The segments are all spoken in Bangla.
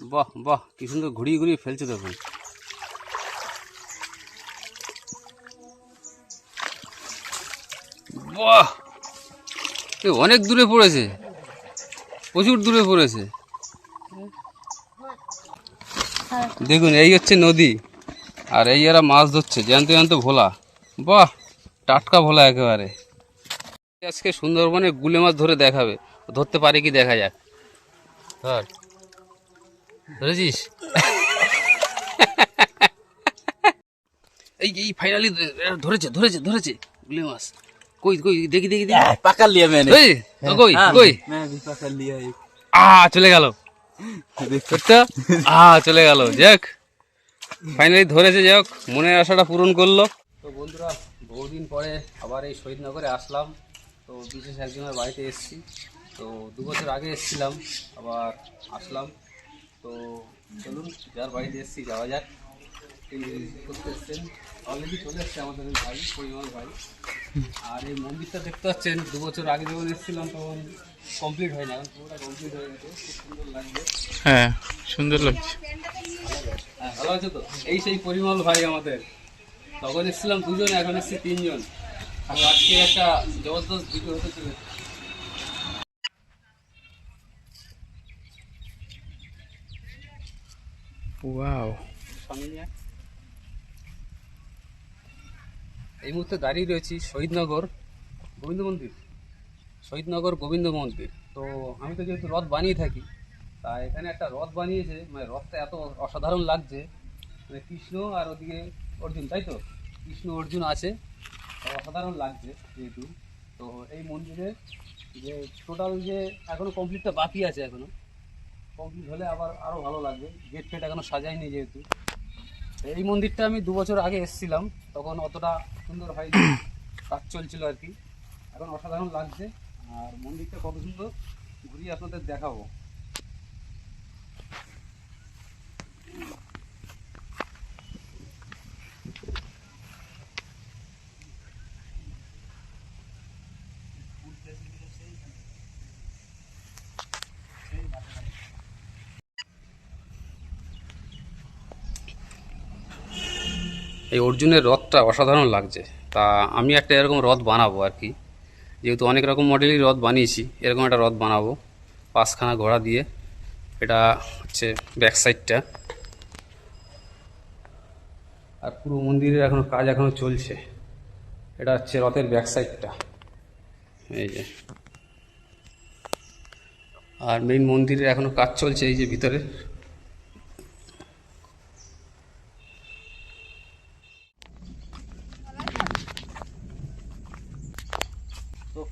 বাহ বাহ, কি সুন্দর ঘুরিয়ে ঘুরিয়ে ফেলছে দেখুন। বাহ অনেক দূরে পড়েছে। প্রচুর দূরে পড়েছে। দেখুন, এই হচ্ছে নদী, আর এই এরা মাছ ধরছে, জ্যান্ত জ্যান্ত ভোলা। বাহ, টাটকা ভোলা একেবারে। আজকে সুন্দরবনে গুলে মাছ ধরে দেখাবে, ধরতে পারে কি দেখা যাক। ধর। ধরেছিস? এই এই ফাইনালি ধরেছে ধরেছে ধরেছে। গুলে মাছ। কই কই দেখি দেখি দেখি। পাকা লিয়া মেনে কই হ্যাঁ। কই হ্যাঁ, কই? পাকা লিয়া আ চলে গেল। দেখতে আ চলে গেল। যাক ফাইনালি ধরেছে যাক মনের আশাটা পূরণ করল। তো বন্ধুরা বহুদিন পরে আবার এই শহীদনগরে আসলাম। তো বিশেষ একজনের বাড়িতে এসেছি। তো দু বছর আগে এসেছিলাম আবার আসলাম। তো চলুন যার বাড়িতে এসেছি যাওয়া যাক। করতে এসছেন। অলরেডি চলে এসছে আমাদের ভাই পরিবার ভাই। আর এই মন্দিরটা দেখতে পাচ্ছেন দু বছর আগে যখন এসেছিলাম তখন কমপ্লিট হয় না এখন পুরোটা কমপ্লিট হয়ে গেছে। খুব সুন্দর লাগবে হ্যাঁ সুন্দর লাগছে। হ্যাঁ ভালো আছে তো? এই সেই পরিমল ভাই আমাদের। তখন এসেছিলাম দুজন এখন এসেছি তিনজন। আর আজকে একটা জবরদস্ত ভিডিও হতে চলেছে। ওয়াও এই মুহূর্তে দাঁড়িয়ে রয়েছি শহীদনগর গোবিন্দ মন্দির, শহীদনগর গোবিন্দ মন্দির। তো আমি তো যেহেতু রথ বানিয়ে থাকি, তা এখানে একটা রথ বানিয়েছে মানে রথটা এত অসাধারণ লাগছে। মানে কৃষ্ণ আর ওদিকে অর্জুন, তাই তো? কৃষ্ণ অর্জুন আছে অসাধারণ লাগছে যেহেতু। তো এই মন্দিরে যে টোটাল যে এখনও কমপ্লিটটা বাকি আছে এখনও কমপ্লিট হলে আবার আরও ভালো লাগবে। গেট ফেট এখনও সাজাইনি যেহেতু। এই মন্দিরটা আমি দু বছর আগে এসেছিলাম, তখন অতটা সুন্দর হয়নি, কাজ চলছিল আর কি। এখন অসাধারণ লাগছে, আর মন্দিরটা কত সুন্দর ঘুরিয়ে আপনাদের দেখাবো। এই অর্জুনের রথটা অসাধারণ লাগছে। তা আমি একটা এরকম রথ বানাবো আর কি। যেহেতু অনেক রকম মডেলই রথ বানিয়েছি, এরকম একটা রথ বানাবো। পাঁচখানা ঘোড়া দিয়ে। এটা হচ্ছে ব্যাক সাইডটা আর পুরো মন্দিরের এখনও কাজ এখনও চলছে। এটা হচ্ছে রথের ব্যাক সাইডটা এই যে। আর মেইন মন্দিরের এখনও কাজ চলছে এই যে ভিতরে।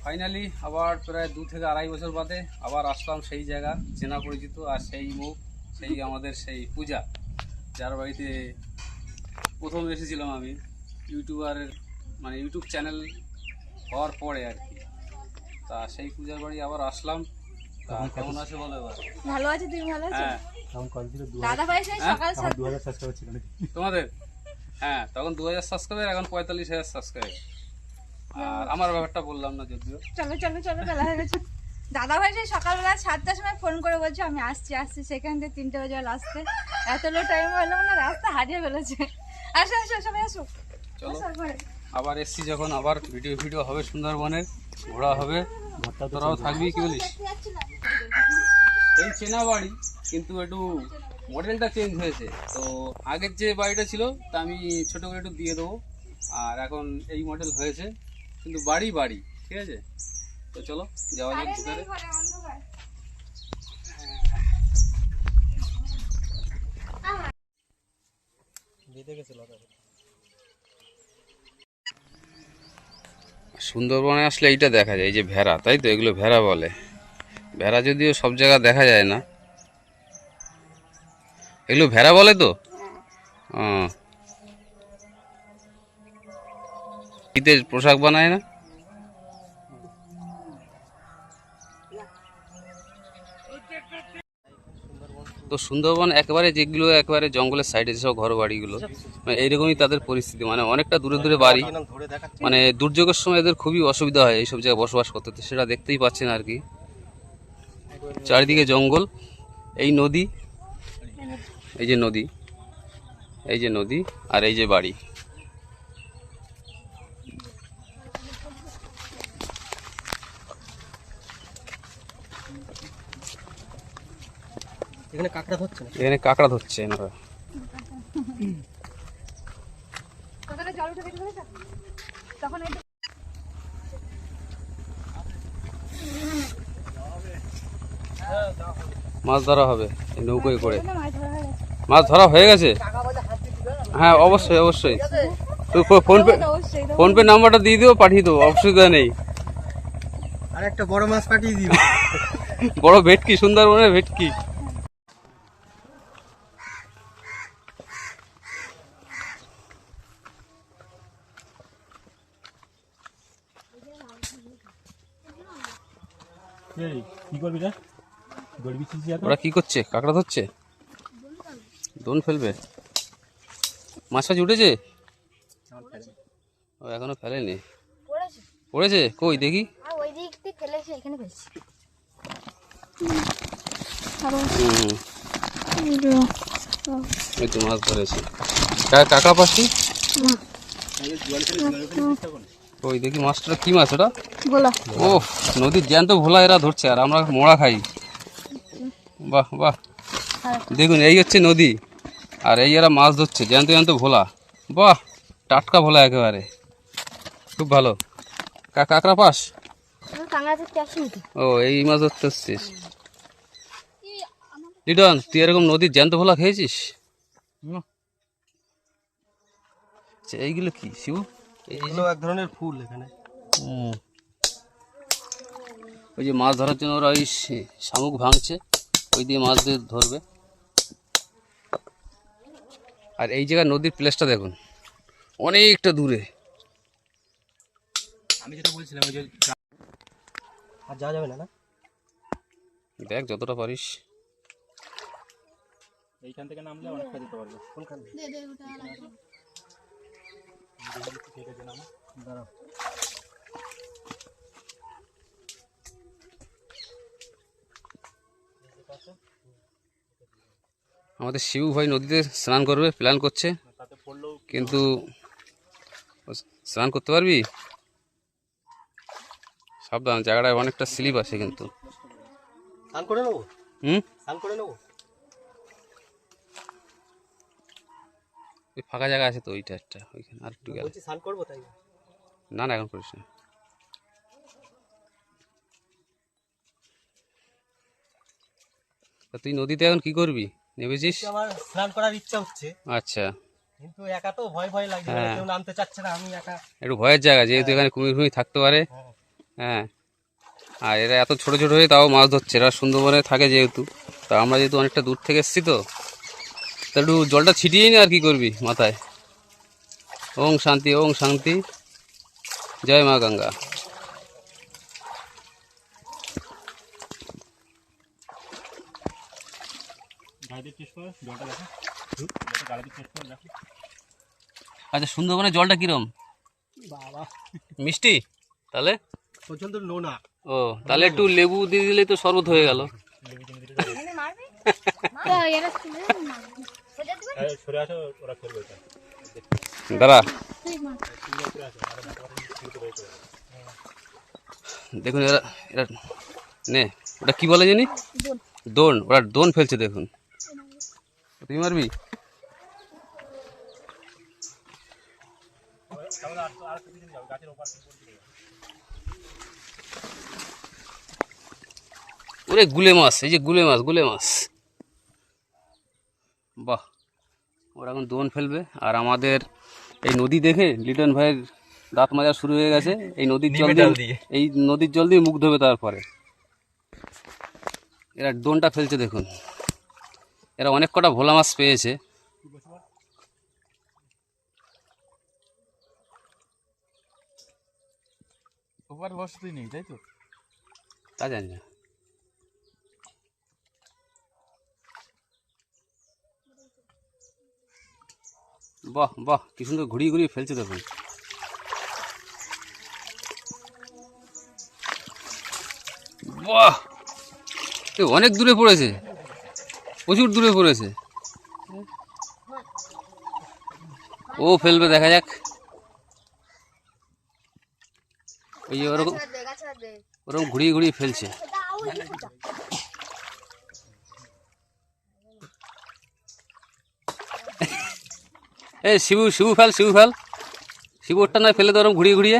ফাইনালি আবার প্রায় দু থেকে আড়াই বছর বাদে আবার আসলাম সেই জায়গা চেনা পরিচিত আর সেই মুখ সেই আমাদের সেই পূজা যার বাড়িতে প্রথম এসেছিলাম আমি ইউটিউবারের মানে ইউটিউব চ্যানেল হওয়ার পরে আর কি। তা সেই পূজার বাড়ি আবার আসলাম। তা কেমন আছে বলো এবার? ভালো আছে তুমি ভালো আছো? হ্যাঁ। দাদা ভাই সেই হ্যাঁ? তোমাদের? হ্যাঁ তখন দু হাজার সাবস্ক্রাইবার এখন পঁয়তাল্লিশ হাজার সাবস্ক্রাইবার আর আমার ব্যাপারটা বললাম না যদিও। চলো চলো চলো বেলা হয়ে গেছে। দাদা ভাই সেই সকালবেলা সাতটার সময় ফোন করে বলছে আমি আসছি আসছি সেখান থেকে তিনটে বাজে আসতে এত লো টাইম হলো না রাস্তা হারিয়ে ফেলেছে। আসো আসো সবাই আসো। আবার এসছি যখন আবার ভিডিও ভিডিও হবে সুন্দরবনের ঘোরা হবে। তোরাও থাকবি কি বলিস? এই চেনা বাড়ি কিন্তু একটু মডেলটা চেঞ্জ হয়েছে। তো আগের যে বাড়িটা ছিল তা আমি ছোটো করে একটু দিয়ে দেবো। আর এখন এই মডেল হয়েছে। কিন্তু বাড়ি বাড়ি ঠিক আছে? তো চলো যাওয়া যাক ভিতরে। সুন্দরবনে আসলে এইটা দেখা যায় এই যে ভেড়া তাই তো? এগুলো ভেড়া বলে। ভেড়া যদিও সব জায়গা দেখা যায় না। এগুলো ভেড়া বলে তো? ও। শীতের পোশাক বানায় না? তো সুন্দরবন একেবারে যেগুলো একেবারে জঙ্গলের সাইডে যেসব ঘর বাড়িগুলো মানে এইরকমই তাদের পরিস্থিতি। মানে অনেকটা দূরে দূরে বাড়ি। মানে দুর্যোগের সময় এদের খুবই অসুবিধা হয় এইসব জায়গায় বসবাস করতে, তো সেটা দেখতেই পাচ্ছেন আর কি। চারিদিকে জঙ্গল, এই নদী, এই যে নদী, এই যে নদী, আর এই যে বাড়ি। এখানে কাঁকড়া ধরছে না এখানে কাঁকড়া ধরছে এনারা। মাছ ধরা হবে এই নৌকোয় করে। মাছ ধরা হয়ে গেছে। হয়ে অবশ্যই অবশ্যই। তুই ফো- ফোন পে তো অবশ্যই। তো ফোন পে নাম্বারটা দিয়ে দিও পাঠিয়ে দেবো অসুবিধা নেই। আর একটা বড় মাছ পাঠিয়ে দিও। বড় ভেটকি সুন্দরবনের ভেটকি কি করবি রে গড়বি ওরা কি করছে? কাঁকড়া ধরছে? দোন ফেলবে। মাছ ফাছ উঠেছে? ও এখনও ফেলেনি। পড়েছে? পড়েছে? কই দেখি। মাছ ধরেছে। কা- কাঁকড়া পাচ্ছি ওই দেখি মাছটা কি মাছ ওটা? বলো ও নদীর জ্যান্ত ভোলা এরা ধরছে আর আমরা মোড়া খাই। বাহ বাহ। দেখুন এই হচ্ছে নদী আর এই এরা মাছ ধরছে জ্যান্ত জ্যান্ত ভোলা। বাহ টাটকা ভোলা একেবারে। খুব ভালো। কা- কাঁকড়া পাস? ও এই মাছ ধরতে এসছিস। লিটন তুই এরকম নদীর জ্যান্ত ভোলা খেয়েছিস? আচ্ছা, এইগুলো কি শিবু? এগুলো এক ধরনের ফুল এখানে। ওই যে মাছ ধরার জন্য ওরা ওই শামুক ভাঙছে ওই দিয়ে মাছ দিয়ে ধরবে। আর এই জায়গায় নদীর প্লেসটা দেখুন অনেকটা দূরে। আমি যেটা বলছিলাম ওই যে আর যাওয়া যাবে না না? দেখ যতটা পারিস। এইখান থেকে নামলে অনেকটা যেতে পারব। কোনখান? থেকে দাঁড়াও আমাদের শিবু ভাই নদীতে স্নান করবে প্ল্যান করছে। কিন্তু স্নান করতে পারবি? সাবধান জায়গাটায় অনেকটা স্লিপ আছে কিন্তু। স্নান করে নেব? হুম? স্নান করে নেব? ওই ফাঁকা জায়গা আছে তো ওইটা একটা ওইখানে আর একটু গেলে স্নান করব তাই? না না এখন করিস না। তা তুই নদীতে এখন কি করবি? নেমেছিস? আমার স্নান করার ইচ্ছা হচ্ছে। আচ্ছা। কিন্তু একা তো ভয় ভয় লাগছে হ্যাঁ। কেউ নামতে চাচ্ছে না আমি একা। একটু ভয়ের জায়গা যেহেতু এখানে কুমির ফুমির থাকতে পারে। হ্যাঁ। হ্যাঁ। আর এরা এত ছোট ছোট হয়ে তাও মাছ ধরছে। এরা সুন্দরবনে থাকে যেহেতু। তা আমরা যেহেতু অনেকটা দূর থেকে এসেছি তো তা একটু জলটা ছিটিয়েই না আর কি করবি মাথায়। ওং শান্তি ওং শান্তি। জয় মা গঙ্গা। আচ্ছা সুন্দরবনের জলটা কিরম? মিষ্টি? তাহলে? প্রচণ্ড নোনা। ও তাহলে একটু লেবু দিয়ে দিলে তো শরবত হয়ে গেল। দিবে দাঁড়া। দেখুন, এরা এরা, নে, ওটা কি বলে জানি? দোন। ওরা দোন ফেলছে, দেখুন। তুই মারবি? ওরে গুলে মাছ, এই যে গুলে মাছ গুলে মাছ। বাহ। ওরা এখন দোন ফেলবে। আর আমাদের এই নদী দেখে লিটন ভাইয়ের দাঁত মাজা শুরু হয়ে গেছে। এই নদীর জল দিয়ে এই নদীর জল দিয়ে মুখ ধোবে তারপরে। এরা দোনটা ফেলছে দেখুন। এরা অনেক কটা ভোলা মাছ পেয়েছে। নেই তাই তো? তা জানি না। বাহ বাহ কি সুন্দর ঘুরিয়ে ঘুরিয়ে ফেলছে দেখুন। বাহ এ অনেক দূরে পড়েছে। প্রচুর দূরে পড়েছে। ও ফেলবে দেখা যাক। ওই যে ওরকম ওরকম ঘুরিয়ে ঘুরিয়ে ফেলছে। এই শিবু শিবু ফেল শিবু ফেল। শিবু ওরটা নয় ফেলে ওরকম ঘুরিয়ে ঘুরিয়ে।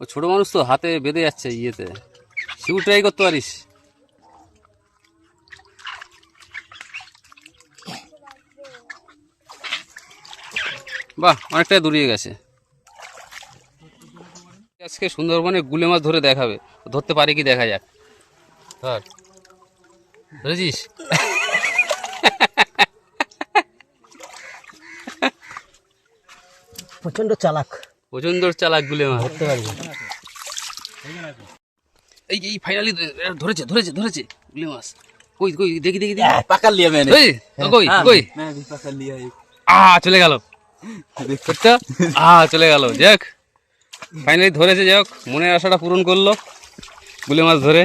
ও ছোট মানুষ তো হাতে বেঁধে যাচ্ছে ইয়েতে। শিবু ট্রাই করতে পারিস। বাহ অনেকটাই দূরিয়ে গেছে। আজকে সুন্দরবনে গুলে মাছ ধরে দেখাবে। ধরতে পারে কি দেখা যাক। ধর। ধরেছিস? প্রচণ্ড চালাক। প্রচণ্ড চালাক গুলে মাছ। ধরতে পারবি এই এই ফাইনালি ধরেছে ধরেছে ধরেছে গুলে মাছ। কই কই দেখি দেখি দেখি। হ্যাঁ, পাকাল লিয়া মেনে। কই হ্যাঁ, কই? হ্যাঁ, কই পাকাল লিয়া আ চলে গেল। দেখছ তো আ চলে গেল। দেখ। ফাইনালি ধরেছে যাক মনের আশাটা পূরণ করল গুলে মাছ ধরে।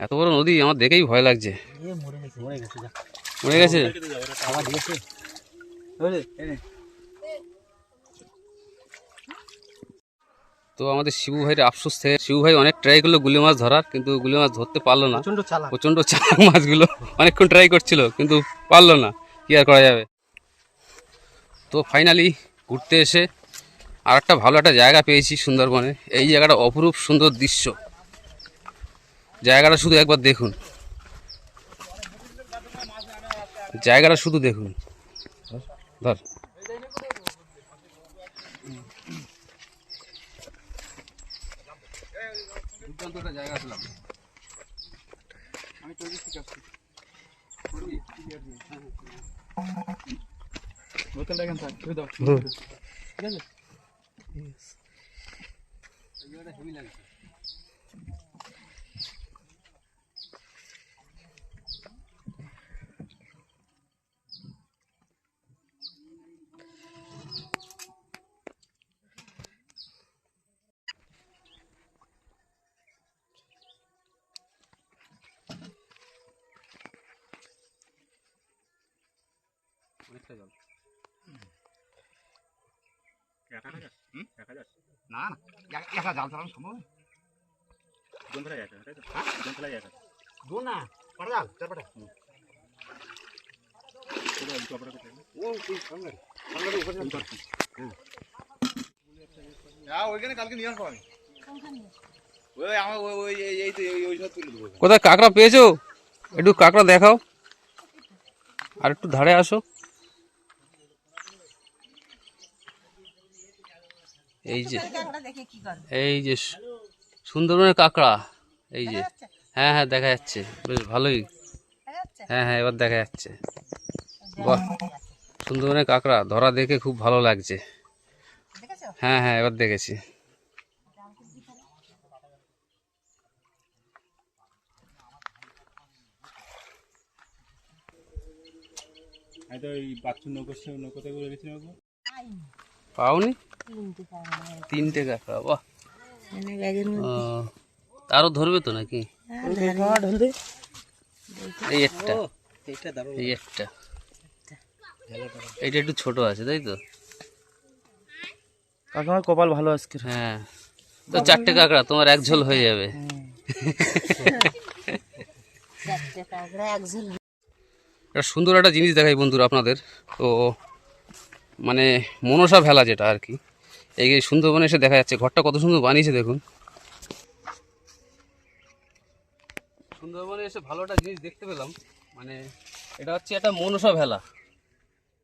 এত বড় নদী আমার দেখেই ভয় লাগছে। মরে গেছে তো আমাদের শিবু ভাইয়ের আফসোস থেকে শিবু ভাই অনেক ট্রাই করল গুলি মাছ ধরার কিন্তু গুলি মাছ ধরতে পারল না। প্রচণ্ড চালাক। প্রচণ্ড চালাক মাছগুলো অনেকক্ষণ ট্রাই করছিল কিন্তু পারল না। কি আর করা যাবে? তো ফাইনালি ঘুরতে এসে আর একটা ভালো একটা জায়গা পেয়েছি সুন্দরবনে। এই জায়গাটা অপরূপ সুন্দর দৃশ্য। জায়গাটা শুধু একবার দেখুন। জায়গাটা শুধু দেখুন। ধর। বোতলটা এখানে থাক ধুয়ে দাও ঠিক আছে হেভি লাগছে অনেকটা জল না না একা জাল চালানো সম্ভব যায় তাই তো? যায় না পাড়া চার পাটা। কোথায় কাঁকড়া পেয়েছ? একটু কাঁকড়া দেখাও। আর একটু ধারে আসো। এই যে এই যে সু- সুন্দরবনের কাঁকড়া এই যে। হ্যাঁ হ্যাঁ দেখা যাচ্ছে। বেশ ভালোই। হ্যাঁ হ্যাঁ এবার দেখা যাচ্ছে। বাহ। সুন্দরবনের কাঁকড়া ধরা দেখে খুব ভালো লাগছে। হ্যাঁ হ্যাঁ এবার দেখেছি। আমি তো ওই বাচ্চুর নৌকো সে নৌকোতে করে গেছি নৌকো পাওনি? তিনটে কাঁকড়া বাহ। ও, আরও ধরবে তো নাকি? এই একটা। এইটা এই একটা। এইটা একটু ছোট আছে তাই তো? কাকার কপাল ভালো আজকে। হ্যাঁ। তো চারটে কাঁকড়া তোমার এক ঝোল হয়ে যাবে। একটা সুন্দর একটা জিনিস দেখাই বন্ধুরা আপনাদের। তো মানে মনসা ভেলা যেটা আর কি। এই যে সুন্দরবনে এসে দেখা যাচ্ছে, ঘরটা কত সুন্দর বানিয়েছে দেখুন। সুন্দরবনে এসে ভালো একটা জিনিস দেখতে পেলাম মানে এটা হচ্ছে একটা মনসা ভেলা।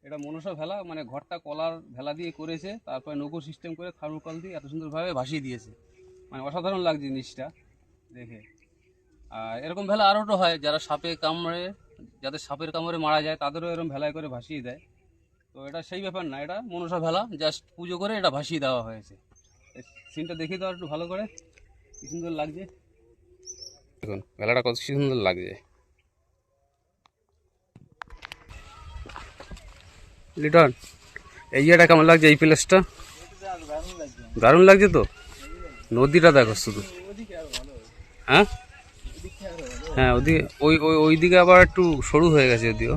এটা মনসা ভেলা মানে ঘরটা কলার ভেলা দিয়ে করেছে, তারপরে নৌকো সিস্টেম করে থার্মোকল দিয়ে এত সুন্দরভাবে ভাসিয়ে দিয়েছে। মানে অসাধারণ লাগছে জিনিসটা দেখে। আর এরকম ভেলা আরও হয়, যারা সাপে কামড়ে, যাদের সাপের কামড়ে মারা যায়, তাদেরও এরকম ভেলায় করে ভাসিয়ে দেয়। তো এটা সেই ব্যাপার না, এটা মনসা ভেলা জাস্ট পুজো করে এটা ভাসিয়ে দেওয়া হয়েছে। সিনটা দেখিয়ে দেওয়া একটু ভালো করে, কি সুন্দর লাগছে। দেখুন ভেলাটা কত সুন্দর লাগছে। লিটন, এই জায়গাটা কেমন লাগছে, এই প্লেসটা দারুণ লাগছে তো? নদীটা দেখো শুধু। হ্যাঁ? হ্যাঁ ওদিকে, ওই ওই, ওইদিকে আবার একটু সরু হয়ে গেছে যদিও।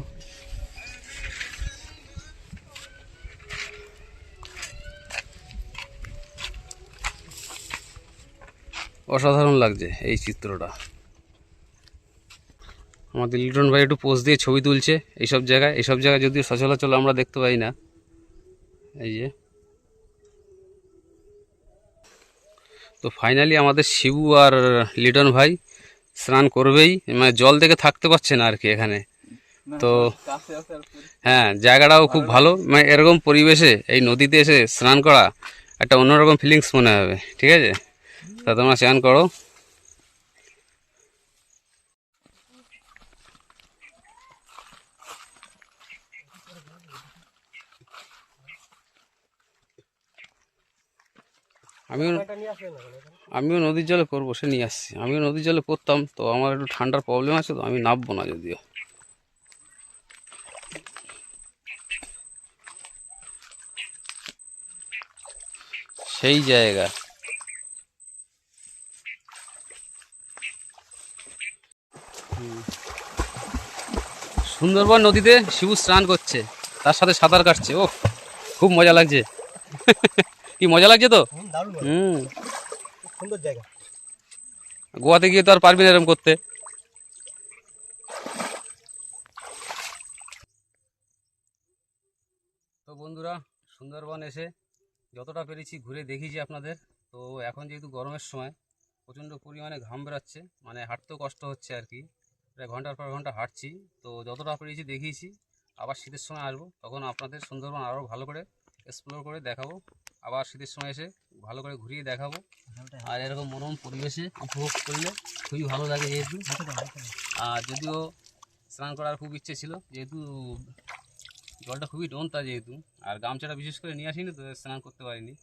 অসাধারণ লাগছে এই চিত্রটা। আমাদের লিটন ভাই একটু পোস্ট দিয়ে ছবি তুলছে এইসব জায়গায়। এইসব জায়গায় যদিও সচরাচর আমরা দেখতে পাই না। এই যে। তো ফাইনালি আমাদের শিবু আর লিটন ভাই স্নান করবেই। মানে জল দেখে থাকতে পারছে না আর কি এখানে। তো হ্যাঁ জায়গাটাও খুব ভালো মানে এরকম পরিবেশে এই নদীতে এসে স্নান করা একটা অন্যরকম ফিলিংস মনে হবে। ঠিক আছে? তা তোমরা স্নান করো। আমিও আমিও নদীর জলে করব সে নিয়ে আসছি। আমিও নদীর জলে করতাম তো আমার একটু ঠান্ডার প্রবলেম আছে, তো আমি নামবো না যদিও। সেই জায়গা। সুন্দরবন নদীতে শিবু স্নান করছে। তার সাথে সাঁতার কাটছে। ও খুব মজা লাগছে। কি মজা লাগছে তো? হুম দারুণ হুম। সুন্দর জায়গা। গোয়াতে গিয়ে তো আর পারবি না এরকম করতে। তো বন্ধুরা সুন্দরবন এসে যতটা পেরেছি ঘুরে দেখিয়েছি আপনাদের। তো এখন যেহেতু গরমের সময় প্রচণ্ড পরিমাণে ঘাম বেরাচ্ছে মানে হাঁটতেও কষ্ট হচ্ছে আর কি। প্রায় ঘণ্টার পর ঘণ্টা হাঁটছি। তো যতটা পেরেছি দেখিয়েছি। আবার শীতের সময় আসব। তখন আপনাদের সুন্দরবন আরও ভালো করে এক্সপ্লোর করে দেখাবো। আবার শীতের সময় এসে ভালো করে ঘুরিয়ে দেখাবো। আর এরকম মনোরম পরিবেশে উপভোগ করলে খুবই ভালো লাগে যেহেতু। আর যদিও স্নান করার খুব ইচ্ছে ছিল, যেহেতু জলটা খুবই ডোনতা যেহেতু। আর গামছাটা বিশেষ করে নিয়ে আসিনি, তো স্নান করতে পারিনি।